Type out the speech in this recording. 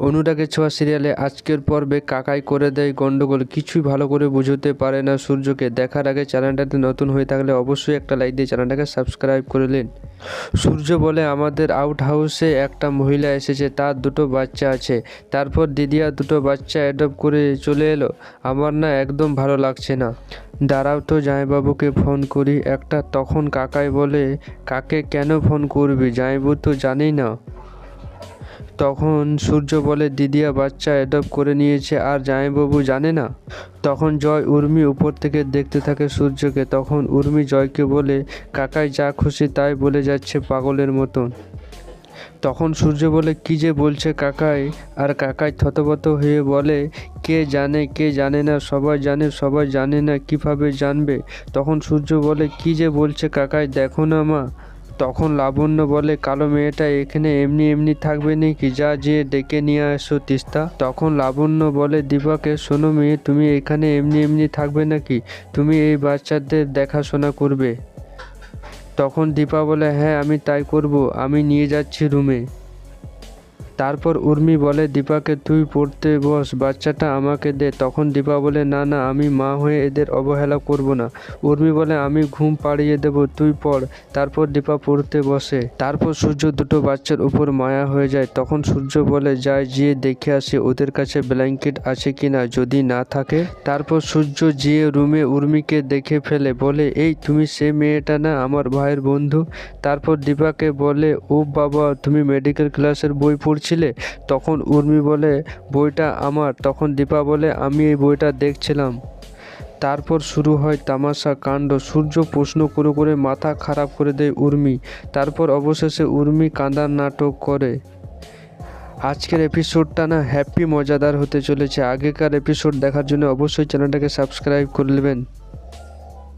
অনুরাগের ছোঁয়া সিরিয়ালে আজকের পর্বে কাকাই করে দেয় গন্ডগোল। কিছুই ভালো করে বুঝতে পারে না সূর্যকে। দেখার আগে চ্যানেলটাতে নতুন হয়ে থাকলে অবশ্যই একটা লাইক দিয়ে চ্যানেলটাকে সাবস্ক্রাইব করে নিন। সূর্য বলে, আমাদের আউট হাউসে একটা মহিলা এসেছে, তার দুটো বাচ্চা আছে। তারপর দিদিয়া দুটো বাচ্চা অ্যাডপ্ট করে চলে এলো। আমার না একদম ভালো লাগছে না। দাঁড়াও তো জামাইবাবুকে ফোন করি। একটা তখন কাকাই বলে, কাকে কেন ফোন করবি? জামাইবাবু তো জানেই না। তখন সূর্য বলে, দিদিয়া, বাচ্চা অ্যাডপ্ট করে নিয়েছে, আর জামাইবাবু জানে না? তখন জয় উর্মি উপর থেকে দেখতে থাকে সূর্যকে। তখন উর্মি জয়কে বলে, কাকাই যা খুশি তাই বলে যাচ্ছে পাগলের মতন। তখন সূর্য বলে, কি যে বলছে কাকাই? আর কাকাই থতবত হয়ে বলে, কে জানে কে জানে না? সবাই জানে সবাই জানে না, কীভাবে জানবে? তখন সূর্য বলে, কি যে বলছে কাকাই, দেখো না মা। তখন লাবণ্য বলে, কালো মেয়েটা এখানে এমনি এমনি থাকবে নাকি? যা যে ডেকে নিয়ে আসো তিস্তা। তখন লাবণ্য বলে দীপাকে শোনো মেয়ে, তুমি এখানে এমনি এমনি থাকবে নাকি? তুমি এই বাচ্চাদের দেখাশোনা করবে। তখন দীপা বলে হ্যাঁ আমি তাই করব। আমি নিয়ে যাচ্ছি রুমে। তারপর উর্মি বলে, দীপাকে তুই পড়তে বস, বাচ্চাটা আমাকে দে। তখন দীপা বলে, না না, আমি মা হয়ে এদের অবহেলা করব না। উর্মি বলে, আমি ঘুম পাড়িয়ে দেব, তুই পড়। তারপর দীপা পড়তে বসে। তারপর সূর্য দুটো বাচ্চার উপর মায়া হয়ে যায়। তখন সূর্য বলে যায় গিয়ে দেখে আসে ওদের কাছে ব্ল্যাঙ্কেট আছে কি না, যদি না থাকে। তারপর সূর্য গিয়ে রুমে উর্মিকে দেখে ফেলে, বলে, এই, তুমি সে মেয়েটা না, আমার ভাইয়ের বন্ধু? তারপর দীপাকে বলে, ও বাবা, তুমি মেডিকেল ক্লাসের বই পড়ছিলে তখন উর্মি বলে, বইটা আমার। তখন দীপা বলে, আমি এই বইটা দেখছিলাম। তারপর শুরু হয় তামাশা কাণ্ড। সূর্য প্রশ্ন করে করে মাথা খারাপ করে দেয় উর্মি। তারপর অবশেষে উর্মি কাঁদার নাটক করে। আজকের এপিসোডটা না হ্যাপি মজাদার হতে চলেছে। আগেকার এপিসোড দেখার জন্য অবশ্যই চ্যানেলটাকে সাবস্ক্রাইব করে নেবেন।